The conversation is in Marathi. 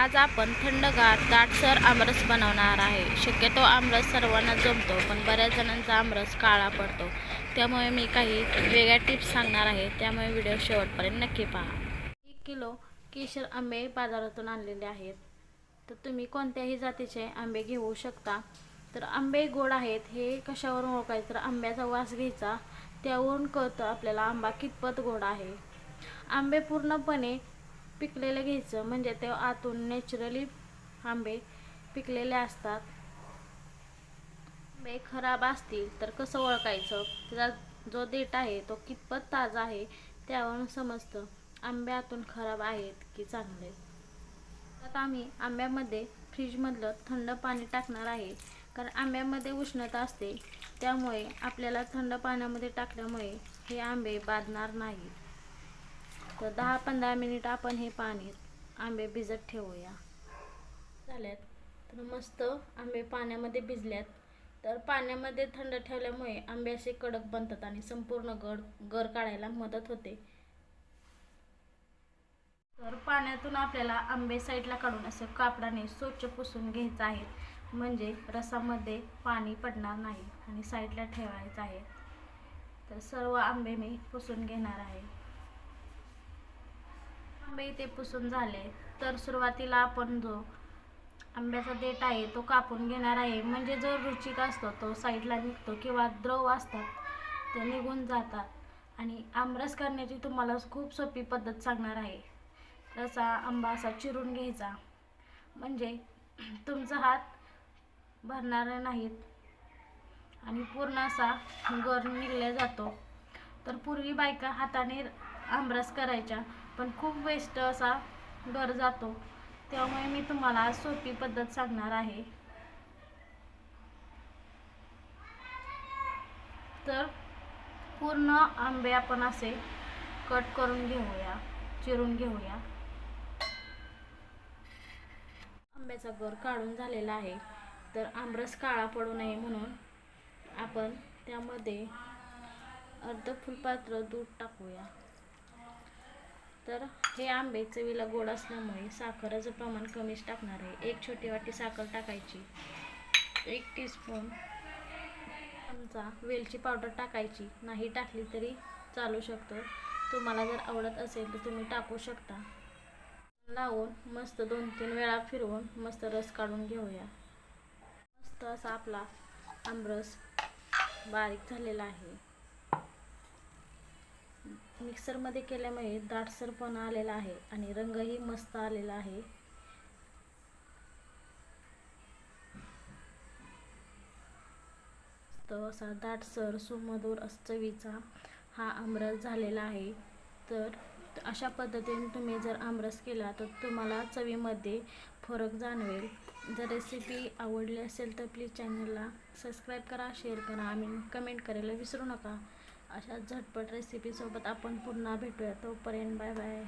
आज आपण थंडगार दाटसर आमरस बनवणार आहे. शक्यतो आमरस सर्वांना जमतो पण बऱ्याच जणांचा आमरस काळा पडतो. त्यामुळे मी काही वेगळ्या टिप्स सांगणार आहे. त्यामुळे व्हिडिओ शेवटपर्यंत नक्की पहा. एक किलो केशर आंबे बाजारातून आणलेले आहेत. तर तुम्ही कोणत्याही जातीचे आंबे घेऊ शकता. तर आंबे गोड आहेत हे कशावरून ओळखायचं? तर आंब्याचा वास घ्यायचा. त्यावरून कळतं आपल्याला आंबा कितपत गोड आहे. आंबे पूर्णपणे पिकलेलं घ्यायचं. म्हणजे ते आतून नॅचरली आंबे पिकलेले असतात. आंबे खराब असतील तर कसं ओळखायचं? त्याचा जो देठ आहे तो कितपत ताजा आहे त्यावरून समजतं आंबे आतून खराब आहेत की चांगले. आता आम्ही आंब्यामध्ये फ्रीजमधलं थंड पाणी टाकणार आहे. कारण आंब्यामध्ये उष्णता असते. त्यामुळे आपल्याला थंड पाण्यामध्ये टाकल्यामुळे हे आंबे बाधणार नाहीत. तर दहा पंधरा मिनिट आपण हे पाणी आंबे भिजत ठेवूया. झाल्यात. तर मस्त आंबे पाण्यामध्ये भिजल्यात. तर पाण्यामध्ये थंड ठेवल्यामुळे आंबे असे कडक बनतात आणि संपूर्ण गड गर काढायला मदत होते. तर पाण्यातून आपल्याला आंबे साईडला काढून असं कापडाने स्वच्छ पुसून घ्यायचं आहे. म्हणजे रसामध्ये पाणी पडणार नाही आणि साईडला ठेवायचं आहे. तर सर्व आंबे मी पुसून घेणार आहे. आंबे इथे पुसून झाले तर सुरुवातीला आपण जो आंब्याचा देठ आहे तो कापून घेणार आहे. म्हणजे जो रुचिक असतो तो साईडला निघतो किंवा द्रव असतात ते निघून जातात. आणि आमरस करण्याची तुम्हाला खूप सोपी पद्धत सांगणार आहे. तसा आंबा असा चिरून घ्यायचा. म्हणजे तुमचा हात भरणार नाहीत. आणि पूर्ण असा गर निघला जातो. तर पूर्वी बायका हाताने आमरस करायच्या. पण खूप वेस्ट असा घर जातो. त्यामुळे मी तुम्हाला सोपी पद्धत सांगणार आहे. तर पूर्ण आंबे आपण असे कट करून घेऊया चिरून घेऊया. आंब्याचा गर काढून झालेला आहे. तर आमरस काळा पडू नये म्हणून आपण त्यामध्ये अर्ध फुलपात्र दूध टाकूया. तर हे आंबे चवीला गोड असल्यामुळे साखरेचं प्रमाण कमीच टाकणार आहे. एक छोटी वाटी साखर टाकायची. एक टीस्पून चमचा वेलची पावडर टाकायची. नाही टाकली तरी चालू शकतो. तुम्हाला जर आवडत असेल तर तुम्ही टाकू शकता. लावून मस्त दोन तीन वेळा फिरवून मस्त रस काढून घेऊया. मस्त असा आपला आमरस बारीक झालेला आहे. मिक्सरमध्ये केल्यामुळे दाटसरपणा आलेला आहे आणि रंगही मस्त आलेला आहे. तो असा दाटसर सुमधूर चवीचा हा आमरस झालेला आहे. तर अशा पद्धतीने तुम्ही जर आमरस केला तर तुम्हाला चवीमध्ये फरक जाणवेल. जर रेसिपी आवडली असेल तर प्लीज चॅनलला सबस्क्राईब करा शेअर करा आणि कमेंट करायला विसरू नका. अशा झटपट रेसिपीसोबत आपण पुन्हा भेटूया. तोपर्यंत बाय बाय